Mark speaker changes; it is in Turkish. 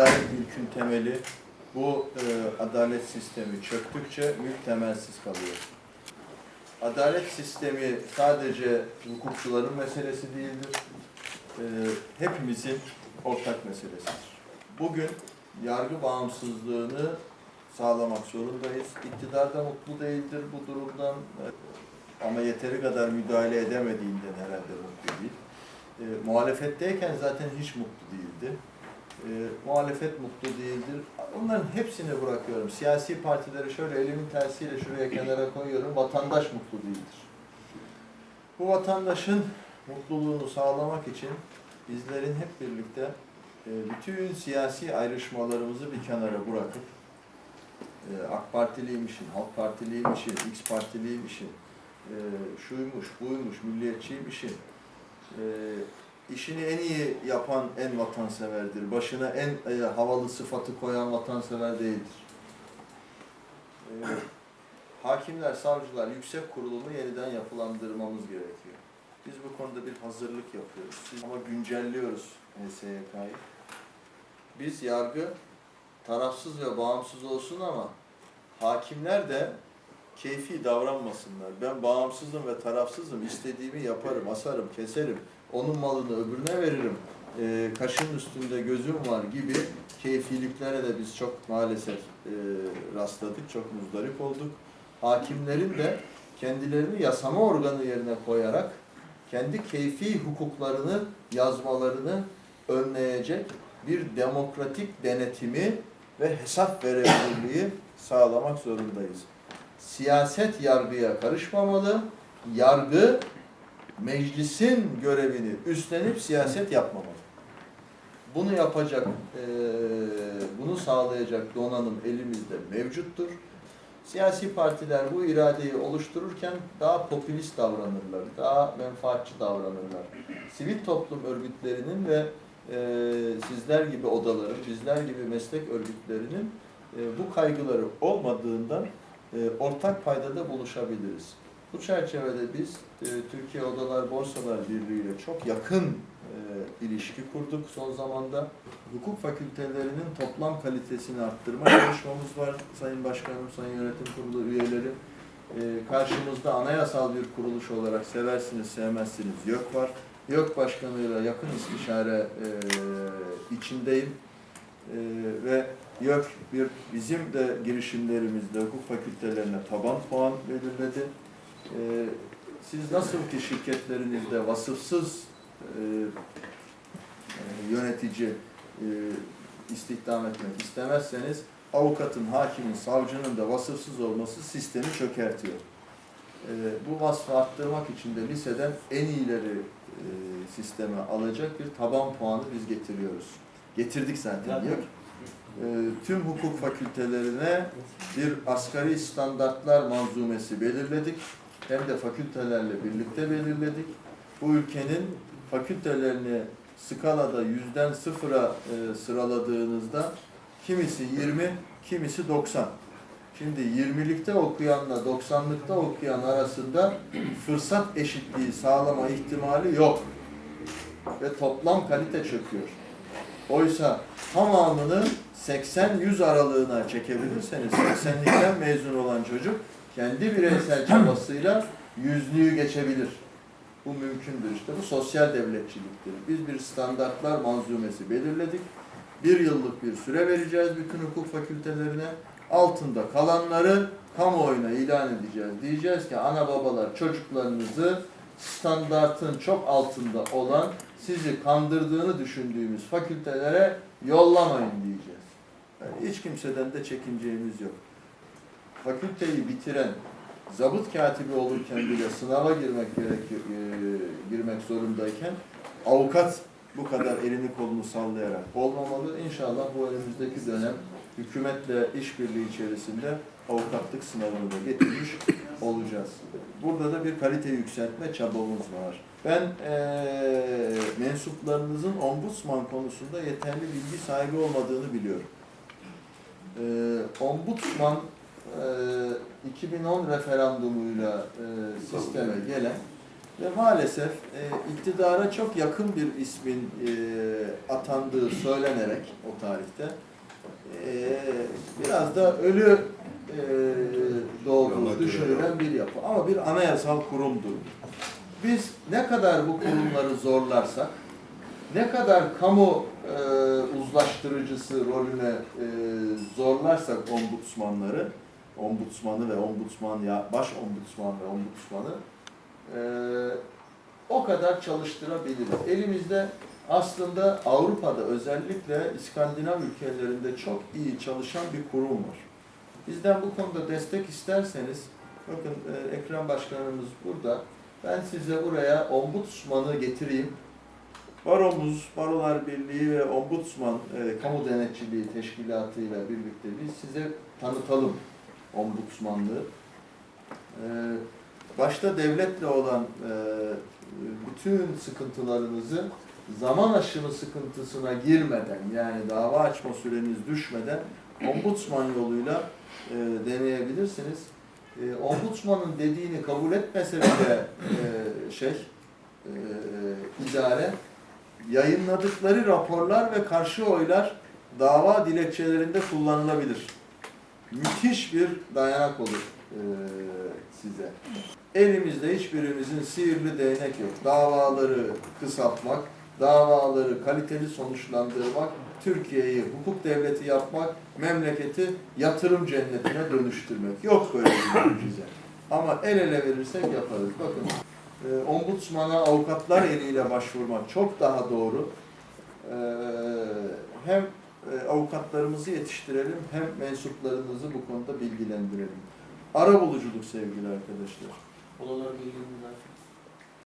Speaker 1: Adalet mülkün temeli. Bu e, adalet sistemi çöktükçe mülk temelsiz kalıyor. Adalet sistemi sadece hukukçuların meselesi değildir. E, hepimizin ortak meselesidir. Bugün yargı bağımsızlığını sağlamak zorundayız. İktidar da mutlu değildir bu durumdan e, ama yeteri kadar müdahale edemediğinden herhalde mutlu değil. E, muhalefetteyken zaten hiç mutlu değildi e, muhalefet mutlu değildir. Onların hepsini bırakıyorum. Siyasi partileri şöyle elimin tersiyle şuraya kenara koyuyorum. Vatandaş mutlu değildir. Bu vatandaşın mutluluğunu sağlamak için bizlerin hep birlikte e, bütün siyasi ayrışmalarımızı bir kenara bırakıp e, AK Partiliymişin, Halk Partiliymişin, X Partiliymişin, e, şuymuş, buymuş, milliyetçiymişin, e, işini en iyi yapan en vatanseverdir. Başına en e, havalı sıfatı koyan vatansever değildir. E, hakimler, savcılar, yüksek kurulunu yeniden yapılandırmamız gerekiyor. Biz bu konuda bir hazırlık yapıyoruz. Ama güncelliyoruz HSYK'yı. Biz yargı tarafsız ve bağımsız olsun ama hakimler de keyfi davranmasınlar. Ben bağımsızım ve tarafsızım. İstediğimi yaparım, asarım, keserim. Onun malını öbürüne veririm. Ee, kaşın üstünde gözüm var gibi keyfiliklere de biz çok maalesef e, rastladık, çok muzdarip olduk. Hakimlerin de kendilerini yasama organı yerine koyarak kendi keyfi hukuklarını yazmalarını önleyecek bir demokratik denetimi ve hesap verebilirliği sağlamak zorundayız. Siyaset yargıya karışmamalı, yargı meclisin görevini üstlenip siyaset yapmamalı. Bunu yapacak, eee, bunu sağlayacak donanım elimizde mevcuttur. Siyasi partiler bu iradeyi oluştururken daha popülist davranırlar, daha menfaatçi davranırlar. Sivil toplum örgütlerinin ve eee, sizler gibi odaların, bizler gibi meslek örgütlerinin eee, bu kaygıları olmadığından eee, ortak paydada buluşabiliriz. Bu çerçevede biz e, Türkiye Odalar Borsalar Birliği ile çok yakın e, ilişki kurduk son zamanda. Hukuk fakültelerinin toplam kalitesini arttırma çalışmamız var Sayın Başkanım, Sayın Yönetim Kurulu üyeleri. E, karşımızda anayasal bir kuruluş olarak seversiniz sevmezsiniz YÖK var. YÖK Başkanı'yla yakın istişare e, içindeyim. E, ve YÖK bir bizim de girişimlerimizde hukuk fakültelerine taban puan belirledi. Ee, siz nasıl ki şirketlerinizde vasıfsız e, e, yönetici e, istihdam etmek istemezseniz avukatın, hakimin, savcının da vasıfsız olması sistemi çökertiyor. E, bu vasfı arttırmak için de liseden en iyileri e, sisteme alacak bir taban puanı biz getiriyoruz. Getirdik zaten. Yok. E, tüm hukuk fakültelerine bir asgari standartlar manzumesi belirledik hem de fakültelerle birlikte belirledik. Bu ülkenin fakültelerini skalada yüzden sıfıra e, sıraladığınızda kimisi 20, kimisi 90. Şimdi 20'likte okuyanla 90'lıkta okuyan arasında fırsat eşitliği sağlama ihtimali yok. Ve toplam kalite çöküyor. Oysa tamamını 80-100 aralığına çekebilirseniz 80'likten mezun olan çocuk kendi bireysel çabasıyla yüzlüğü geçebilir. Bu mümkündür işte. Bu sosyal devletçiliktir. Biz bir standartlar manzumesi belirledik. Bir yıllık bir süre vereceğiz bütün hukuk fakültelerine. Altında kalanları kamuoyuna ilan edeceğiz. Diyeceğiz ki ana babalar çocuklarınızı standartın çok altında olan sizi kandırdığını düşündüğümüz fakültelere yollamayın diyeceğiz. Yani hiç kimseden de çekineceğimiz yok fakülteyi bitiren zabıt katibi olurken bile sınava girmek gerekiyor, e, girmek zorundayken avukat bu kadar elini kolunu sallayarak olmamalı. İnşallah bu önümüzdeki dönem hükümetle işbirliği içerisinde avukatlık sınavını da getirmiş olacağız. Burada da bir kalite yükseltme çabamız var. Ben eee mensuplarınızın ombudsman konusunda yeterli bilgi sahibi olmadığını biliyorum. Eee ombudsman e, 2010 referandumuyla e, sisteme gelen Ve maalesef e, iktidara çok yakın bir ismin e, atandığı söylenerek o tarihte e, biraz da ölü e, doğduğu düşünülen bir yapı. Ama bir anayasal kurumdur. Biz ne kadar bu kurumları zorlarsak, ne kadar kamu e, uzlaştırıcısı rolüne e, zorlarsak ombudsmanları, ombudsmanı ve ombudsman ya baş ombudsman ve ombudsmanı e, o kadar çalıştırabiliriz. Elimizde aslında Avrupa'da özellikle İskandinav ülkelerinde çok iyi çalışan bir kurum var. Bizden bu konuda destek isterseniz, bakın e, Ekrem Başkanımız burada, ben size buraya ombudsmanı getireyim. Baromuz, Barolar Birliği ve Ombudsman e, Kamu Denetçiliği Teşkilatı ile birlikte biz size tanıtalım ombudsmanlığı. E, başta devletle olan e, bütün sıkıntılarınızı zaman aşımı sıkıntısına girmeden yani dava açma süreniz düşmeden ombudsman yoluyla e, deneyebilirsiniz. E, ombudsmanın dediğini kabul etmese bile e, şey e, idare yayınladıkları raporlar ve karşı oylar dava dilekçelerinde kullanılabilir. Müthiş bir dayanak olur e, size. Elimizde hiçbirimizin sihirli değnek yok. Davaları kısaltmak, davaları kaliteli sonuçlandırmak, Türkiye'yi hukuk devleti yapmak, memleketi yatırım cennetine dönüştürmek. Yok böyle bir mucize. Ama el ele verirsek yaparız. Bakın, e, ombudsmana avukatlar eliyle başvurmak çok daha doğru. E, hem e, avukatlarımızı yetiştirelim, hem mensuplarımızı bu konuda bilgilendirelim. Ara buluculuk sevgili arkadaşlar. Olalar bilginiz var.